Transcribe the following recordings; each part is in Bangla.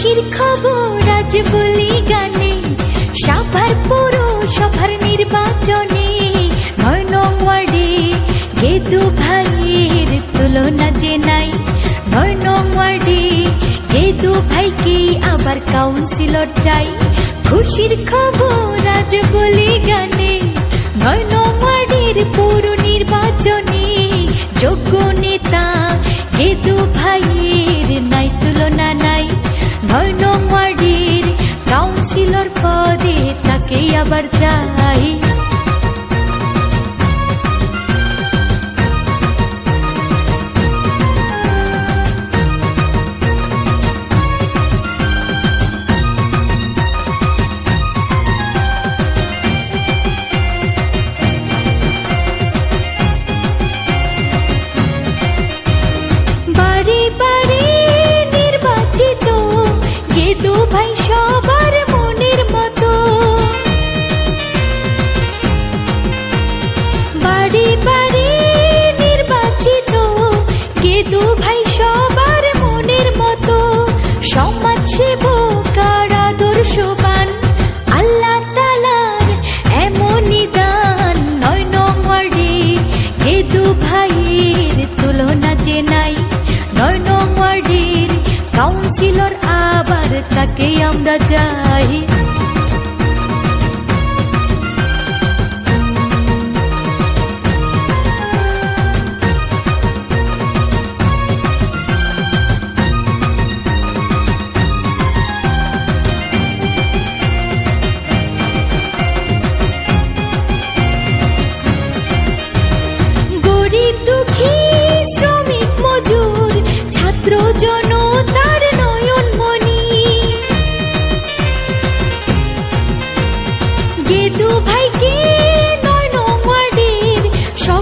খুশির খবর আজ বলি গানে। সাভার পুরো সভার নির্বাচনে নয় নং ওয়ার্ডে গেদু ভাইয়ের তুলনা যে নাই। নয় নং ওয়ার্ডে গেদু ভাইকে আবার কাউন্সিলর চাই। খুশির খবর আজ বলি গানে। চাই বারে বারে নির্বাচিত গেদু ভাই সবার নয় নম্বর ওয়ার্ডের কাউন্সিলর আবার তাকে আমরা চাই।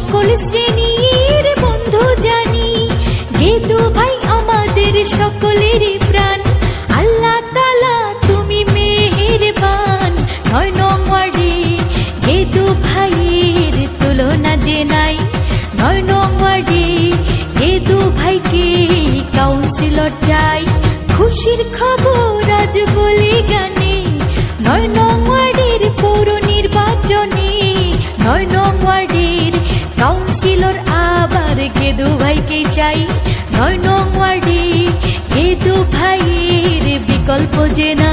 সকল শ্রেণির বন্ধু জানি। ভাই আমাদের সকলের প্রাণ, আল্লাহ তালা তুমি নয় ভাইয়ের তুলনা যে নাই, নয় নং ওয়ার্ডে গেদু ভাইকে কাউন্সিলর চাই। খুশির খবর আজ বলি নয় নং ওয়ার্ডে দু ভাইয়ের বিকল্প যে না